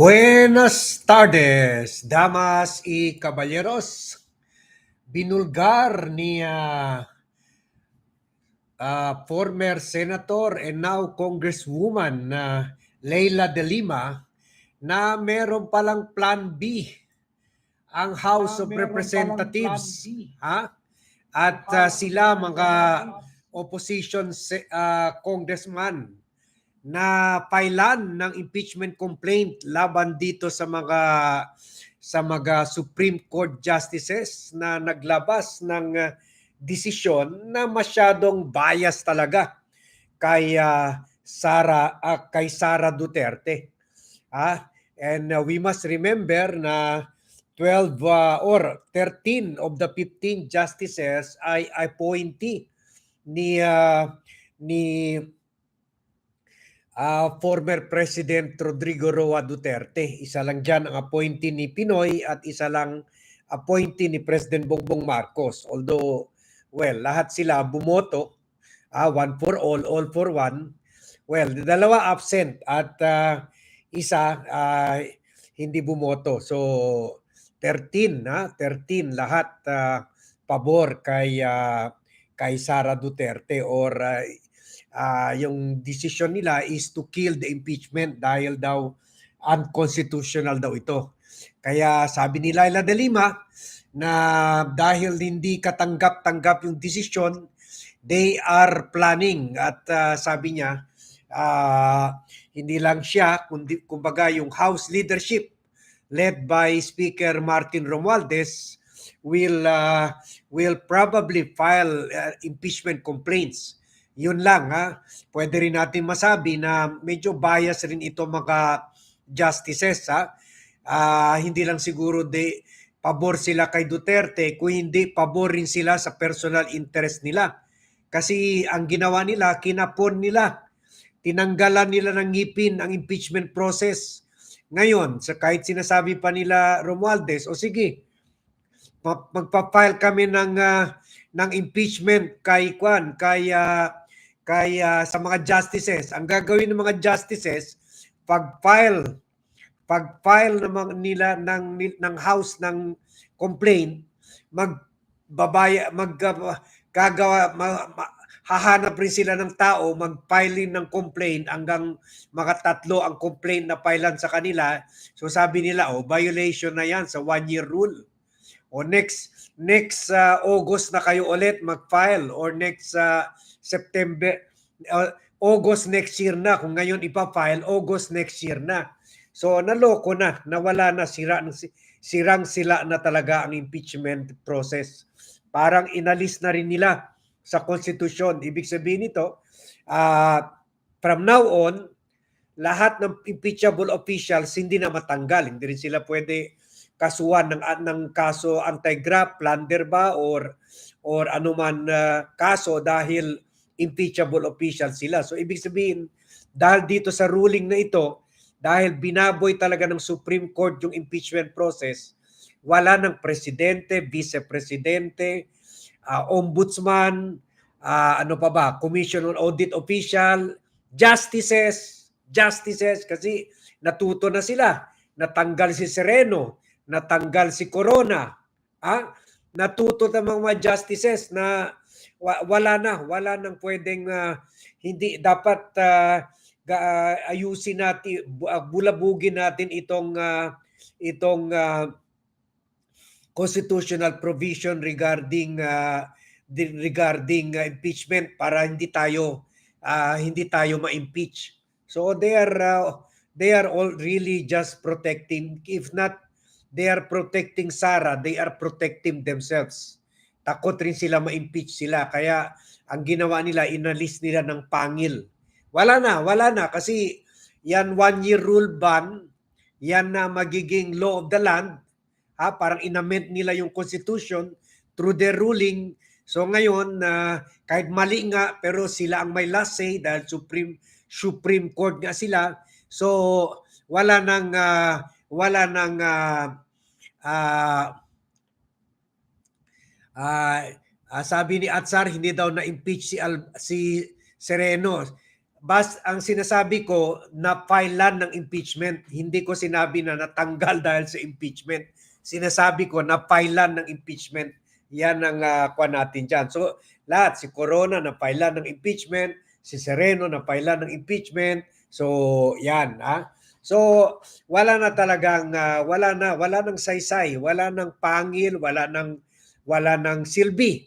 Buenas tardes, damas y caballeros. Binulgar ni ah, ah, former senator and now congresswoman na Leila de Lima na meron palang plan B ang House Ah, of Representatives. Ha? At ah, sila mga opposition ah, congressman na pailan ng impeachment complaint laban dito sa mga sa mga Supreme Court justices na naglabas ng uh, desisyon na masyadong bias talaga kay ah, Sara ah, kay Sara Duterte. Ah, and uh, we must remember na 12 uh, or 13 of the 15 justices ay appointee ni ah, ni ah, former President Rodrigo Roa Duterte. Isa lang dyan ang appointee ni Pinoy at isa lang appointee ni President Bongbong Marcos. Although, well, lahat sila bumoto, ah, one for all, all for one. Well, dalawa absent at ah, isa ah, hindi bumoto. So, 13, ha? 13 lahat ah, pabor kay ah, kay Sara Duterte or ah, ah, yung decision nila is to kill the impeachment dahil daw unconstitutional daw ito. Kaya sabi ni Laila de Lima na dahil hindi katanggap-tanggap yung decision, they are planning at ah, sabi niya ah, hindi lang siya kundi kumbaga yung House leadership led by Speaker Martin Romualdez will uh, will probably file uh, impeachment complaints. Yun lang ha. Pwede rin natin masabi na medyo bias rin ito mga justices ha. Ah, hindi lang siguro de pabor sila kay Duterte, kung hindi pabor rin sila sa personal interest nila. Kasi ang ginawa nila, kinapon nila, tinanggalan nila ng ngipin ang impeachment process. Ngayon, sa kahit sinasabi pa nila Romualdez, o sige, ma- magpa-file kami ng ah, ng impeachment kay Kwan, kay ah, kay ah, sa mga justices. Ang gagawin ng mga justices, pag-file pag-file mga nila ng ng house ng complaint, magbabaya mag ah, gagawa ma- ma- hahanap rin sila ng tao, mag-file rin ng complaint hanggang mga tatlo ang complaint na filean sa kanila. So sabi nila, oh, violation na yan sa one-year rule. O next next uh, August na kayo ulit mag-file or next uh, September uh, August next year na kung ngayon ipa-file August next year na. So naloko na, nawala na sira sirang sila na talaga ang impeachment process. Parang inalis na rin nila sa konstitusyon. Ibig sabihin nito, uh, from now on, lahat ng impeachable officials hindi na matanggal. Hindi rin sila pwede kasuhan ng ng kaso anti-graft, plunder ba or or anuman uh, kaso dahil impeachable official sila. So ibig sabihin dahil dito sa ruling na ito, dahil binaboy talaga ng Supreme Court yung impeachment process, wala ng presidente, vice-presidente, uh, ombudsman, uh, ano pa ba, commission on audit official, justices, justices kasi natuto na sila. Natanggal si Sereno, natanggal si Corona. Ah, natuto ng mga justices na wala na, wala nang pwedeng uh, hindi dapat uh, ayusin natin, bu- bulabugin natin itong uh, itong uh, constitutional provision regarding uh, di- regarding uh, impeachment para hindi tayo uh, hindi tayo ma-impeach. So they are uh, they are all really just protecting if not they are protecting Sara, they are protecting themselves. Takot rin sila ma-impeach sila kaya ang ginawa nila inalis nila ng pangil. Wala na, wala na kasi yan one year rule ban, yan na magiging law of the land ha, parang inamend nila yung constitution through their ruling. So ngayon na kahit mali nga pero sila ang may last say dahil Supreme Supreme Court nga sila. So wala nang ah, wala nang ah, ah, ah, ah, sabi ni Atsar hindi daw na impeach si Al, si Sereno. Bas, ang sinasabi ko, na-filean ng impeachment. Hindi ko sinabi na natanggal dahil sa impeachment. Sinasabi ko, na-filean ng impeachment. Yan ang uh, kuha natin dyan. So, lahat, si Corona na-filean ng impeachment, si Sereno na-filean ng impeachment. So, yan. Ha? So, wala na talagang, uh, wala na, wala nang saysay, wala nang pangil, wala nang, wala nang silbi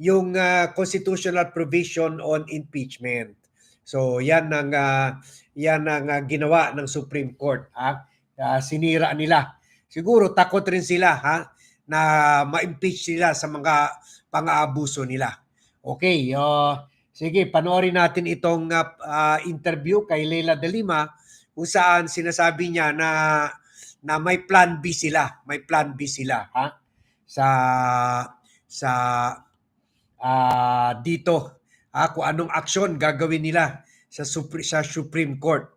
yung uh, constitutional provision on impeachment. So yan ang uh, yan ang uh, ginawa ng Supreme Court ha. Uh, sinira nila. Siguro takot rin sila ha na ma-impeach sila sa mga pang-aabuso nila. Okay, uh, sige, panoorin natin itong uh, uh, interview kay Leila De Lima kung saan sinasabi niya na na may plan B sila, may plan B sila ha sa sa uh, dito ah, kung anong aksyon gagawin nila sa, Supre- sa Supreme Court.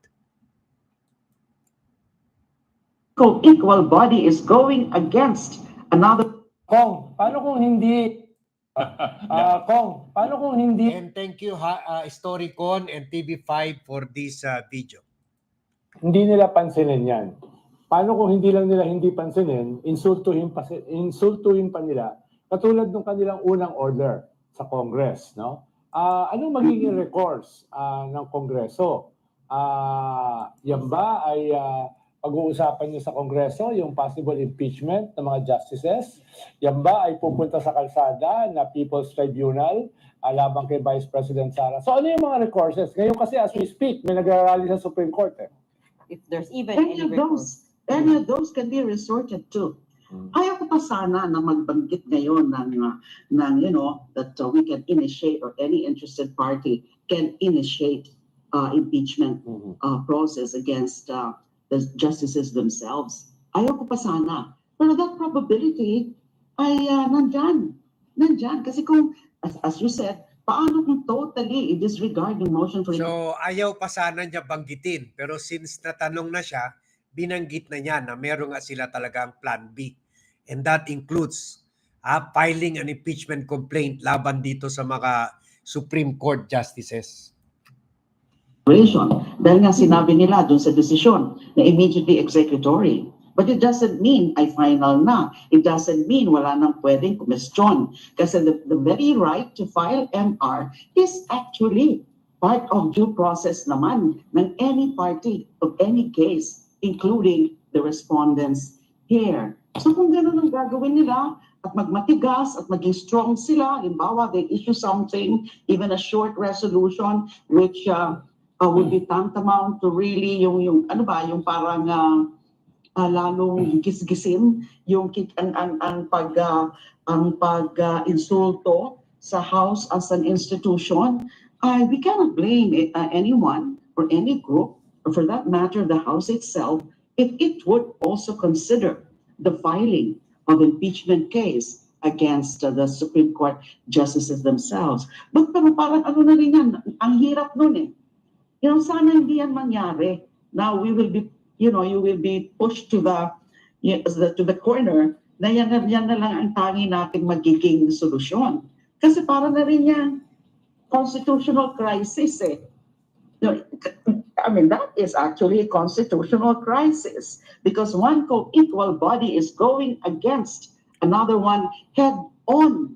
co-equal body is going against another Kong, paano kung hindi Ah, Kong, paano kung hindi And thank you ha, uh, Storycon and TV5 for this uh, video. hindi nila pansinin 'yan? Paano kung hindi lang nila hindi pansinin, insultuhin pa insultuhin pa nila katulad ng kanilang unang order sa Congress, no? Ah, anong magiging recourse ah, ng Kongreso? Ah, yan ba ay ah, pag-uusapan niyo sa Kongreso yung possible impeachment ng mga justices? Yan ba ay pupunta sa kalsada na People's Tribunal ah, laban kay Vice President Sara? So ano yung mga recourses? Ngayon kasi as we speak, may nagrarally sa Supreme Court eh. if there's even any recourse. Any of those can be resorted to. Hmm. ayaw ko pa sana na magbanggit ngayon ng uh, ng you know that uh, we can initiate or any interested party can initiate uh, impeachment Mhm. uh, process against uh, the justices themselves. Ayaw ko pa sana. Pero that probability ay uh, nandyan. Nandyan. Kasi kung as, as you said paano kung totally i-disregard yung motion for So ayaw pa sana niya banggitin. Pero since natanong na siya, binanggit na niya na meron nga sila talagang plan B. And that includes ah, filing an impeachment complaint laban dito sa mga Supreme Court justices. Dahil nga sinabi nila dun sa desisyon na immediately executory. But it doesn't mean ay final na. It doesn't mean wala nang pwedeng kumestyon. Kasi the, the very right to file MR is actually part of due process naman ng any party of any case, including the respondents here. So kung ganun ang gagawin nila, at magmatigas at maging strong sila, halimbawa they issue something, even a short resolution, which uh, uh, would be tantamount to really yung yung ano ba yung parang uh, uh, lalong gisgisin yung ang ang ang pag uh, ang pag uh, insulto sa house as an institution uh, we cannot blame uh, anyone or any group or for that matter the house itself if it would also consider the filing of impeachment case against uh, the Supreme Court justices themselves. But pero parang ano na rin yan, ang hirap nun eh. You know, sana hindi yan mangyari. Now we will be, you know, you will be pushed to the, y- the to the corner na yan, yan na lang ang tangi nating magiging solusyon. Kasi para na rin yan constitutional crisis eh. You know, I mean, that is actually a constitutional crisis because one co-equal body is going against another one head on.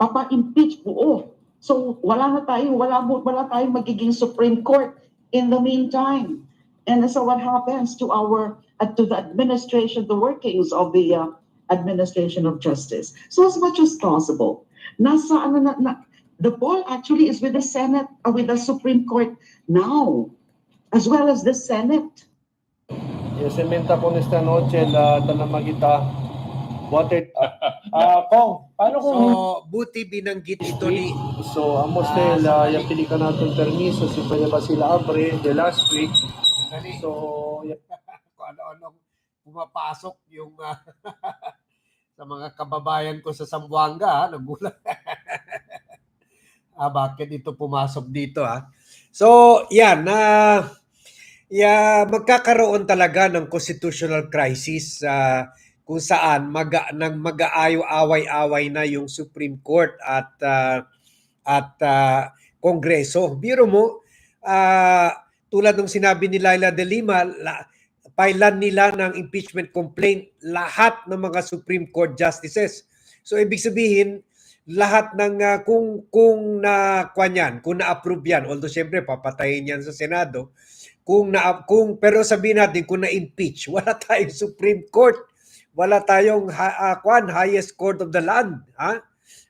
Papa-impeach buo. So wala na tayo, wala, wala tayong magiging Supreme Court in the meantime. And so what happens to our, uh, to the administration, the workings of the uh, administration of justice? So as much as possible, nasa ano na, na the ball actually is with the Senate, uh, with the Supreme Court now, as well as the Senate. Yesementa con esta noche la Tanamagita water. Ah, Kong, paano kung So buti binanggit ito ni So, amos la yung pilikan natin permiso si Paya Basila Abre the last week. So, y- kung ano-ano pumapasok yung ah, sa mga kababayan ko sa Zamboanga, ha? nagulat. ah, bakit ito pumasok dito ha? So, yan na yeah, magkakaroon talaga ng constitutional crisis sa kung saan mag nang mag-aayaw-away-away na yung Supreme Court at ah, at ah, Kongreso. Biro mo, ah, tulad ng sinabi ni Laila de Lima, la, pailan nila ng impeachment complaint lahat ng mga Supreme Court justices. So ibig sabihin, lahat ng ah, kung kung na yan, kung na-approve yan, although syempre papatayin yan sa Senado, kung na kung pero sabihin natin kung na-impeach, wala tayong Supreme Court, wala tayong ha, ah, kwan, highest court of the land, ha?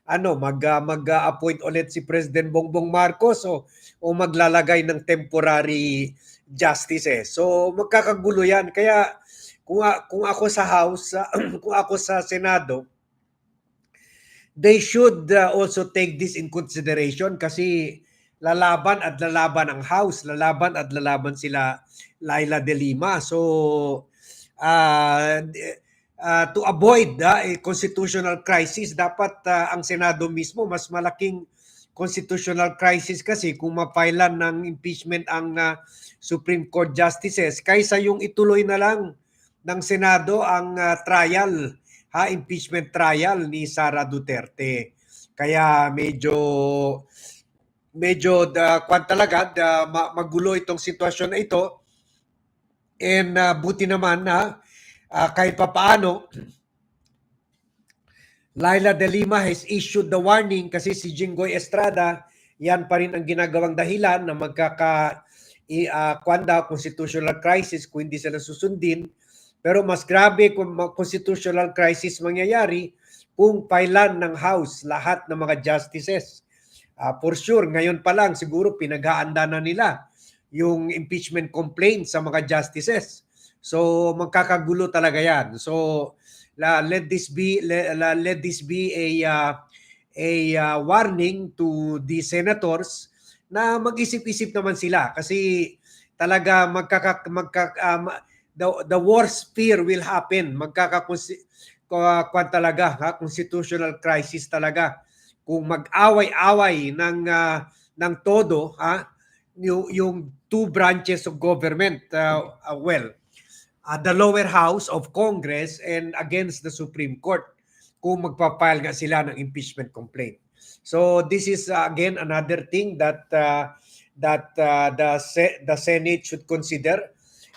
Ano, mag ah, mag-appoint ulit si President Bongbong Marcos o o maglalagay ng temporary justices. So magkakagulo yan. Kaya kung kung ako sa House, ah, kung ako sa Senado, they should uh, also take this in consideration kasi lalaban at lalaban ang House, lalaban at lalaban sila Laila de Lima. So uh, uh, to avoid uh, a constitutional crisis, dapat uh, ang Senado mismo mas malaking constitutional crisis kasi kung mapailan ng impeachment ang uh, Supreme Court justices kaysa yung ituloy na lang ng Senado ang uh, trial ha impeachment trial ni Sara Duterte. Kaya medyo medyo da kwan talaga ma- magulo itong sitwasyon na ito. And uh, buti naman na uh, kahit papaano Laila de Lima has issued the warning kasi si Jinggoy Estrada yan pa rin ang ginagawang dahilan na magkaka uh, kwan daw, constitutional crisis kung hindi sila susundin pero mas grabe kung constitutional crisis mangyayari kung pailan ng House lahat ng mga justices. Ah, for sure, ngayon pa lang siguro pinaghaanda na nila yung impeachment complaint sa mga justices. So magkakagulo talaga yan. So la, let this be le- la, let this be a uh, a uh, warning to the senators na mag-isip-isip naman sila kasi talaga magkaka magka, um, the, the worst fear will happen. Magkaka kwan talaga, ha? constitutional crisis talaga. Kung mag-away-away ng ah, ng todo, ha? Yung, yung two branches of government, uh, uh, well, uh, the lower house of Congress and against the Supreme Court kung magpapile nga sila ng impeachment complaint. So this is uh, again another thing that uh, that uh, the Se- the Senate should consider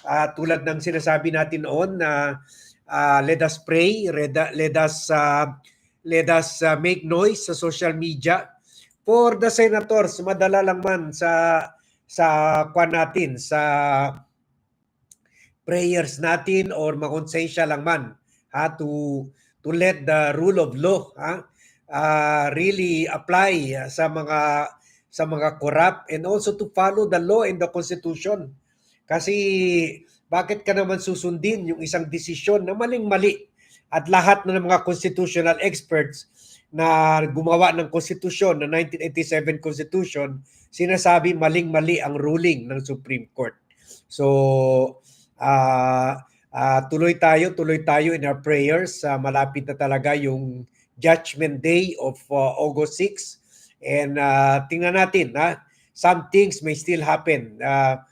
uh, tulad ng sinasabi natin noon na uh, let us pray, let, let us uh, let us uh, make noise sa social media. For the senators madala lang man sa sa kwan natin sa prayers natin or makonsensya lang man ha to to let the rule of law ha uh, really apply sa mga sa mga corrupt and also to follow the law and the constitution. Kasi bakit ka naman susundin yung isang desisyon na maling-mali at lahat na ng mga constitutional experts na gumawa ng konstitusyon na 1987 constitution sinasabi maling-mali ang ruling ng Supreme Court. So ah ah, tuloy tayo, tuloy tayo in our prayers. Ah, malapit na talaga yung Judgment Day of uh, August 6 and ah, tingnan natin ha some things may still happen ah,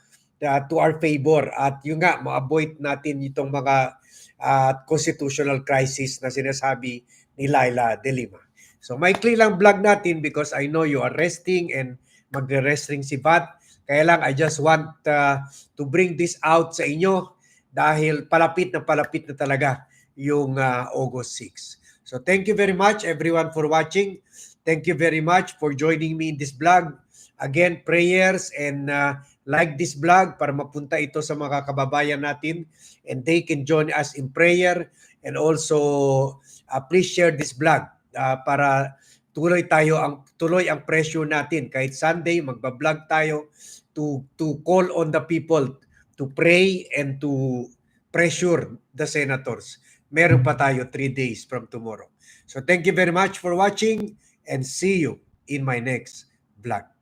uh, to our favor at yung nga ma-avoid natin itong mga uh, constitutional crisis na sinasabi ni Laila De Lima. So maikli lang vlog natin because I know you are resting and magre-rest rin si Pat. Kaya lang I just want uh, to bring this out sa inyo dahil palapit na palapit na talaga yung uh, August 6. So thank you very much everyone for watching. Thank you very much for joining me in this vlog. Again, prayers and uh, like this vlog para mapunta ito sa mga kababayan natin and they can join us in prayer and also uh, please share this vlog uh, para tuloy tayo ang tuloy ang pressure natin kahit Sunday magba-vlog tayo to to call on the people to pray and to pressure the senators. Meron pa tayo three days from tomorrow. So thank you very much for watching and see you in my next vlog.